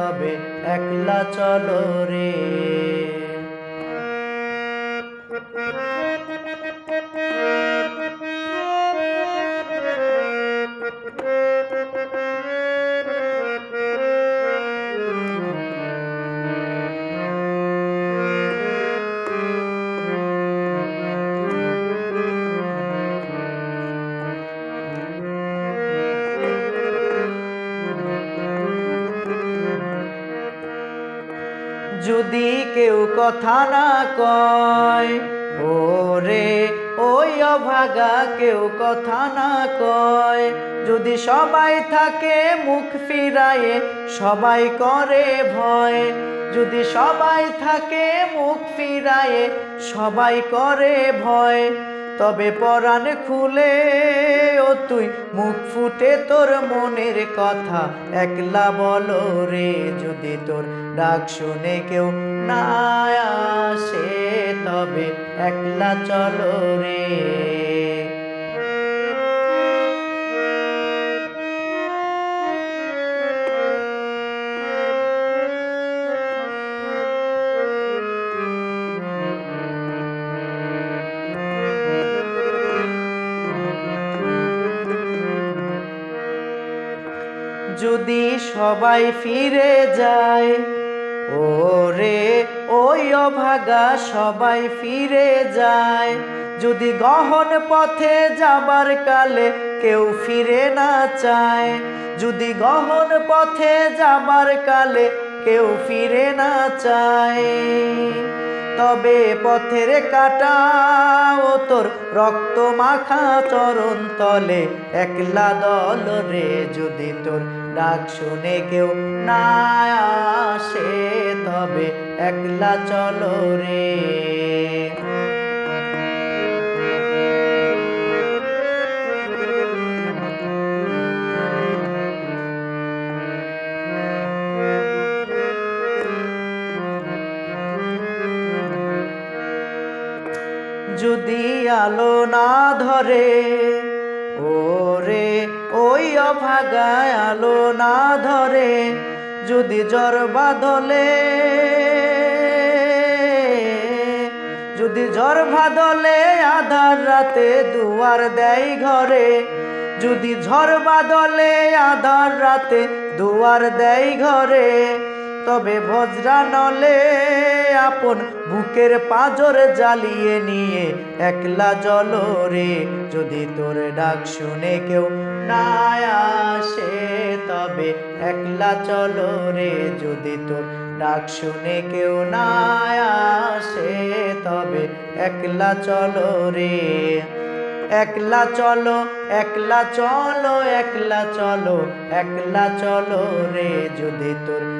তবে একলা চলো রে। যদি কেউ কথা না কয়, ওরে, ওই অভাগা কেউ কথা না কয়। যদি সবাই থাকে মুখ ফিরায়ে, সবাই করে ভয়। যদি সবাই থাকে মুখ ফিরায়ে, সবাই করে ভয়। তবে পরাণ খুলে, ও তুই মুখ ফুটে তোর মনের কথা। একলা বল রে, যদি তোর ডাক শুনে কেউ না আসে, তবে একলা চলো রে। যদি সবাই ফিরে যায়, ওরে, ওই অভাগা সবাই ফিরে যায়। যদি গহন পথে যাবার কালে কেউ ফিরে না চায়, যদি গহন পথে যাবার কালে কেউ ফিরে না চায়। তবে পথের কাটাও তোর রক্ত মাখা চরণ তলে একলা দল রে, যদি তোর ডাক শুনে কেউ না আসে তবে একলা চলো রে। যদি আলো না ধরে, ওরে, ওই অভাগায় আলো না ধরে, যদি জ্বর বাদলে, যদি জ্বর বাদলে, আধার রাতে দুয়ার দেয় ঘরে, যদি ঝড় বাদলে, আধার রাতে দুয়ার দেয় ঘরে তবে বজ্রা নলে আপন বুকের পাজর জ্বালিয়ে নিয়ে একলা জলো রে। যদি তোর ডাক শুনে কেউ না আসে, তবে একলা চলো রে। যদি তোর ডাক শুনে কেউ না আসে, তবে একলা চলো রে। একলা চলো একলা চলো একলা চলো একলা চলো রে। যদি তোর